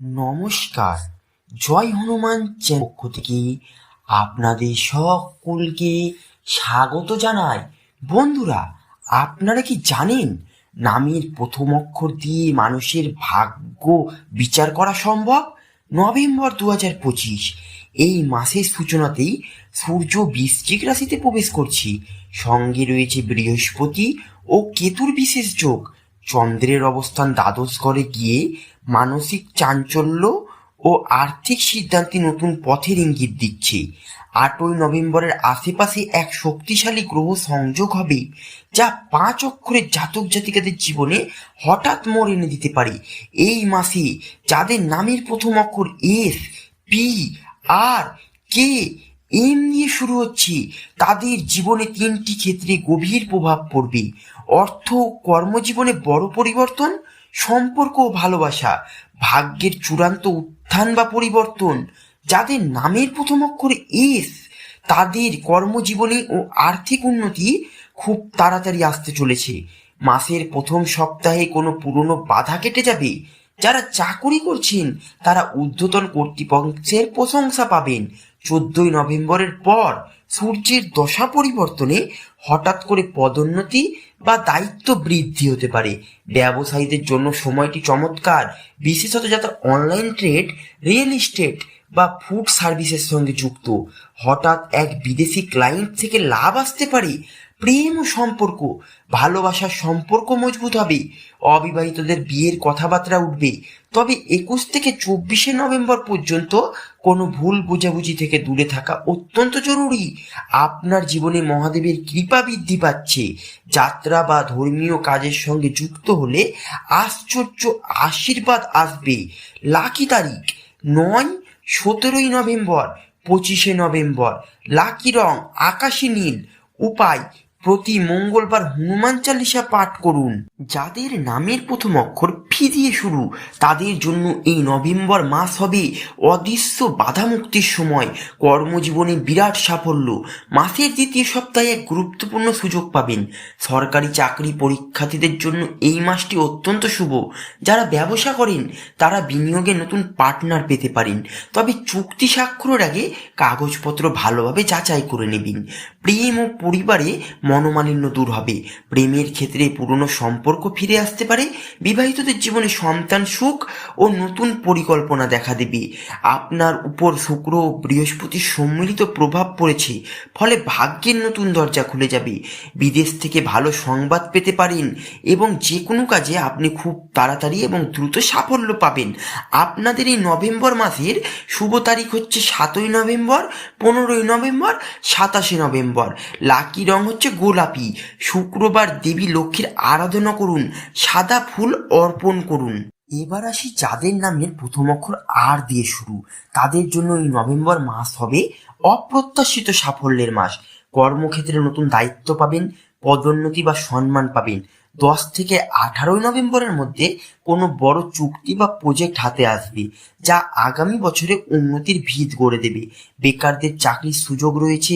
নমস্কার। জয় হনুমান পক্ষ থেকে আপনাদের সকলকে স্বাগত জানাই। বন্ধুরা, আপনারা কি জানেন নামের প্রথম অক্ষর দিয়ে মানুষের ভাগ্য বিচার করা সম্ভব? নভেম্বর দু হাজার পঁচিশ, এই মাসের সূচনাতেই সূর্য বৃশ্চিক রাশিতে প্রবেশ করছি। সঙ্গে রয়েছে বৃহস্পতি ও কেতুর বিশেষ যোগ। চন্দ্রের অবস্থান দ্বাদশ ঘরে গিয়ে মানসিক চাঞ্চল্য ও আর্থিক সিদ্ধান্তে নতুন পথের ইঙ্গিত দিচ্ছে। আটই নভেম্বরের আশেপাশে এক শক্তিশালী গ্রহ সংযোগ হবে, যা পাঁচ অক্ষরের জাতক জাতিকাদের জীবনে হঠাৎ মোড় এনে দিতে পারে। এই মাসে যাদের নামের প্রথম অক্ষর S, P, R, K M নিয়ে শুরু হচ্ছে। তাদের জীবনে তিনটি ক্ষেত্রে গভীর প্রভাব পড়বে। অর্থ কর্মজীবনে বড় পরিবর্তন, সম্পর্ক ও ভালোবাসা, ভাগ্যের চূড়ান্ত উত্থান বা পরিবর্তন, যাদের নামের প্রথম অক্ষর এস, তাদের কর্মজীবনে ও আর্থিক উন্নতি খুব তাড়াতাড়ি আসতে চলেছে। মাসের প্রথম সপ্তাহে কোনো পুরনো বাধা কেটে যাবে। যারা চাকুরি করছেন, তারা ঊর্ধ্বতন কর্তৃপক্ষের প্রশংসা পাবেন। চোদ্দই নভেম্বরের পর সূর্যের দশা পরিবর্তনে হঠাৎ করে পদোন্নতি বা দায়িত্ব বৃদ্ধি হতে পারে। ব্যবসায়ীদের জন্য সময়টি চমৎকার। বিশেষত যাতে অনলাইন ট্রেড, রিয়েল এস্টেট বা ফুড সার্ভিসের সঙ্গে যুক্ত। হঠাৎ এক বিদেশি ক্লায়েন্ট থেকে লাভ আসতে পারে। প্রেম ও সম্পর্ক, ভালোবাসার সম্পর্ক মজবুত হবে। অবিবাহিতদের বিয়ের কথাবার্তা উঠবে। তবে একুশ থেকে চব্বিশে নভেম্বর পর্যন্ত কোনো ভুল বোঝাবুঝি থেকে দূরে থাকা অত্যন্ত জরুরি। আপনার জীবনে মহাদেবের কৃপা বৃদ্ধি পাচ্ছে। যাত্রা বা ধর্মীয় কাজের সঙ্গে যুক্ত হলে আশ্চর্য আশীর্বাদ আসবে। লাকি তারিখ, নয়, সতেরোই নভেম্বর, পঁচিশে নভেম্বর। লাকি রং, আকাশী নীল। উপায় প্রতি মঙ্গলবার হনুমান চালিসা পাঠ করুন। যাদের নামের প্রথম অক্ষর ফি দিয়ে শুরু, তাদের জন্য এই নভেম্বর মাস হবে অদৃশ্য বাধা মুক্তির সময়। কর্মজীবনে বিরাট সাফল্য। মাসের দ্বিতীয় সপ্তাহে এক গুরুত্বপূর্ণ সুযোগ পাবেন। সরকারি চাকরি পরীক্ষার্থীদের জন্য এই মাসটি অত্যন্ত শুভ। যারা ব্যবসা করেন, তারা বিনিয়োগে নতুন পার্টনার পেতে পারেন। তবে চুক্তি স্বাক্ষরের আগে কাগজপত্র ভালোভাবে যাচাই করে নেবেন। প্রেম ও পরিবারে মনোমালিন্য দূর হবে। প্রেমের ক্ষেত্রে পুরনো সম্পর্ক ফিরে আসতে পারে, বিবাহিতদের জীবনে সন্তান সুখ ও নতুন পরিকল্পনা দেখা দেবে। আপনার উপর শুক্র ও বৃহস্পতির সম্মিলিত প্রভাব পড়েছে, ফলে ভাগ্যের নতুন দরজা খুলে যাবে। বিদেশ থেকে ভালো সংবাদ পেতে পারেন এবং যে কোনো কাজে আপনি খুব তাড়াতাড়ি এবং দ্রুত সাফল্য পাবেন। আপনাদের এই নভেম্বর মাসের শুভ তারিখ হচ্ছে সাতই নভেম্বর, পনেরোই নভেম্বর, সাতাশে নভেম্বর। লাকি রং হচ্ছে গোলাপি। শুক্রবার দেবী লক্ষ্মীর আরাধনা করুন, সাদা ফুল অর্পণ করুন। এবার আসি যাদের নামের প্রথম অক্ষর আর দিয়ে শুরু। তাদের জন্য এই নভেম্বর মাস হবে অপ্রত্যাশিত সাফল্যের মাস। কর্মক্ষেত্রে নতুন দায়িত্ব পাবেন, পদোন্নতি বা সম্মান পাবেন। দশ থেকে আঠারোই নভেম্বরের মধ্যে কোনো বড় চুক্তি বা প্রজেক্ট হাতে আসবে, যা আগামী বছরে উন্নতির ভিত গড়ে দেবে। বেকারদের চাকরির সুযোগ রয়েছে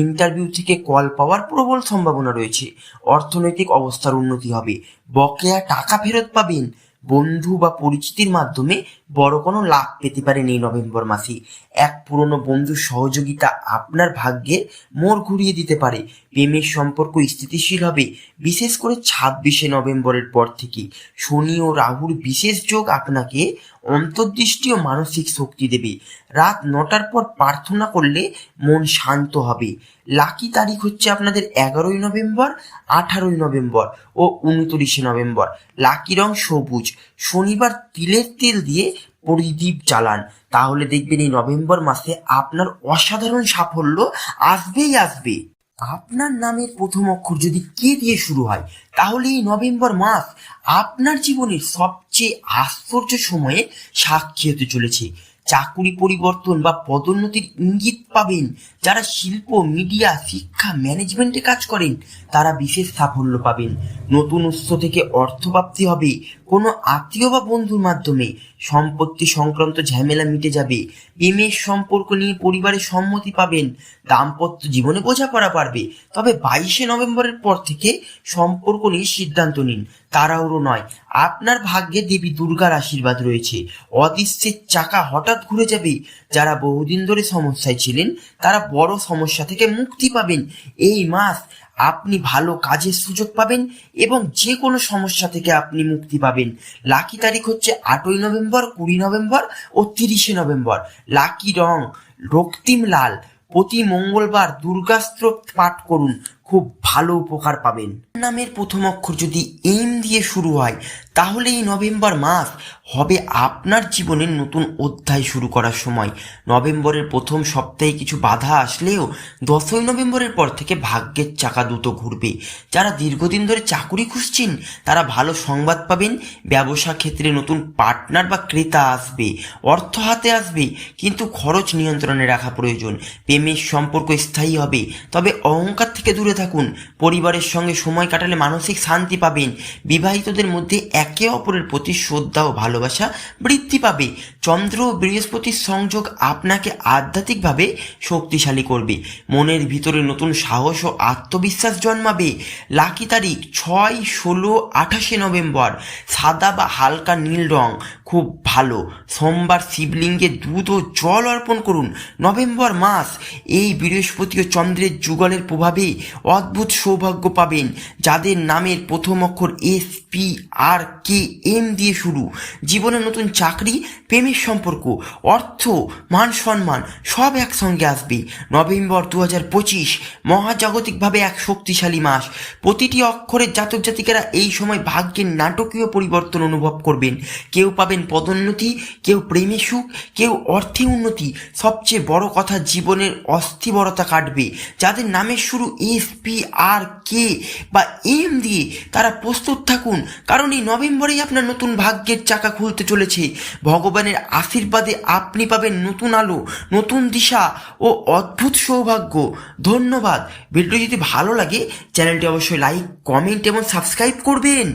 ইন্টারভিউ থেকে কল পাওয়ার প্রবল সম্ভাবনা রয়েছে। অর্থনৈতিক অবস্থার উন্নতি হবে, বকেয়া টাকা ফেরত পাবেন বন্ধু বা পরিচিতির মাধ্যমে বড় কোনো লাভ পেতে পারেন এই নভেম্বর মাসে। এক পুরনো বন্ধুর সহযোগিতা আপনার ভাগ্যে মোড় ঘুরিয়ে দিতে পারে। প্রেমের সম্পর্ক স্থিতিশীল হবে, বিশেষ করে ছাব্বিশে নভেম্বরের পর থেকে। শনি ও রাহুর বিশেষ যোগ আপনাকে অন্তর্দৃষ্টি ও মানসিক শক্তি দেবে। রাত নটার পর প্রার্থনা করলে মন শান্ত হবে। লাকি তারিখ হচ্ছে আপনাদের এগারোই নভেম্বর, আঠারোই নভেম্বর ও উনত্রিশে নভেম্বর। লাকি রং সবুজ। শনিবার তিলের তেল দিয়ে পরিদীপ জ্বালান। তাহলে দেখবেন এই নভেম্বর মাসে আপনার অসাধারণ সাফল্য আসবেই আসবে। আপনার নামের প্রথম অক্ষর যদি কে দিয়ে শুরু হয় তাহলে এই নভেম্বর মাস আপনার জীবনের সবচেয়ে আশ্চর্য সময়ে সাক্ষী হতে চলেছে। চাকুরি পরিবর্তন বা পদোন্নতির ইঙ্গিত পাবেন যারা শিল্প, মিডিয়া, শিক্ষা, ম্যানেজমেন্টে কাজ করেন, তারা বিশেষ সাফল্য পাবেন। নতুন উৎস থেকে অর্থপ্রাপ্তি হবে কোনো আত্মীয় বা বন্ধুর মাধ্যমে সম্পত্তি সংক্রান্ত ঝামেলা মিটে যাবে, প্রেমের সম্পর্ক নিয়ে পরিবারের সম্মতি পাবেন, দাম্পত্য জীবনে বোঝাপড়া পারবে তবে বাইশে নভেম্বরের পর থেকে সম্পর্ক নিয়ে সিদ্ধান্ত নিন। তাড়াহুড়ো নয়। আপনার ভাগ্যে দেবী দুর্গার আশীর্বাদ রয়েছে। অদৃশ্যের চাকা হঠাৎ ঘুরে যাবে। যারা বহুদিন ধরে সমস্যায় ছিলেন, তারা বড় সমস্যা থেকে মুক্তি পাবেন। এই মাস আপনি ভালো কাজের সুযোগ পাবেন এবং যে কোনো সমস্যা থেকে আপনি মুক্তি পাবেন। লাকি তারিখ হচ্ছে আটই নভেম্বর, কুড়ি নভেম্বর ও তিরিশে নভেম্বর। লাকি রং, রক্তিম লাল। প্রতি মঙ্গলবার দুর্গাস্ত্র পাঠ করুন। খুব ভালো উপকার পাবেন। নামের প্রথম অক্ষর যদি এম দিয়ে শুরু হয় তাহলে এই নভেম্বর মাস হবে আপনার জীবনের নতুন অধ্যায় শুরু করার সময়। নভেম্বরের প্রথম সপ্তাহে কিছু বাধা আসলেও দশই নভেম্বরের পর থেকে ভাগ্যের চাকা দ্রুত ঘুরবে। যারা দীর্ঘদিন ধরে চাকুরি খুঁজছেন, তারা ভালো সংবাদ পাবেন, ব্যবসা ক্ষেত্রে নতুন পার্টনার বা ক্রেতা আসবে, অর্থ হাতে আসবে, কিন্তু খরচ নিয়ন্ত্রণে রাখা প্রয়োজন। প্রেমের সম্পর্ক স্থায়ী হবে, তবে অহংকার থেকে দূরে থাকুন। পরিবারের সঙ্গে সময় কাটালে মানসিক শান্তি পাবেন। বিবাহিতদের মধ্যে একে অপরের প্রতি শ্রদ্ধা ও ভালোবাসা বৃদ্ধি পাবে। চন্দ্র ও বৃহস্পতির সংযোগ আপনাকে আধ্যাত্মিকভাবে শক্তিশালী করবে। মনের ভিতরে নতুন সাহস ও আত্মবিশ্বাস জন্মাবে। লাকি তারিখ ছয় ষোলো আঠাশে নভেম্বর। সাদা বা হালকা নীল রং। খুব ভালো। সোমবার শিবলিঙ্গে দুধ ও জল অর্পণ করুন। নভেম্বর মাস, এই বৃহস্পতি ও চন্দ্রের যুগলের প্রভাবে অদ্ভুত সৌভাগ্য পাবেন, যাদের নামের প্রথম অক্ষর S P R K M দিয়ে শুরু। জীবনে নতুন চাকরি, প্রেমের সম্পর্ক, অর্থ, মান সম্মান, সব একসঙ্গে আসবে। নভেম্বর দু হাজার পঁচিশ, মহাজাগতিকভাবে এক শক্তিশালী মাস। প্রতিটি অক্ষরের জাতক জাতিকেরা এই সময় ভাগ্যের নাটকীয় পরিবর্তন অনুভব করবেন। কেউ পাবেন পদোন্নতি, কেউ প্রেমে সুখ কেউ অর্থে উন্নতি, সবচেয়ে বড় কথা জীবনের অস্থিবরতা কাটবে। যাদের নামের শুরু এস পি আর কে বা এম দিয়ে তারা প্রস্তুত থাকুন, কারণ এই নভেম্বরেই আপনার নতুন ভাগ্যের চাকা খুলতে চলেছে। ভগবানের আশীর্বাদে আপনি পাবেন নতুন আলো, নতুন দিশা ও অদ্ভুত সৌভাগ্য। ধন্যবাদ। ভিডিও যদি ভালো লাগে, চ্যানেলটি অবশ্যই লাইক, কমেন্ট এবং সাবস্ক্রাইব করবেন।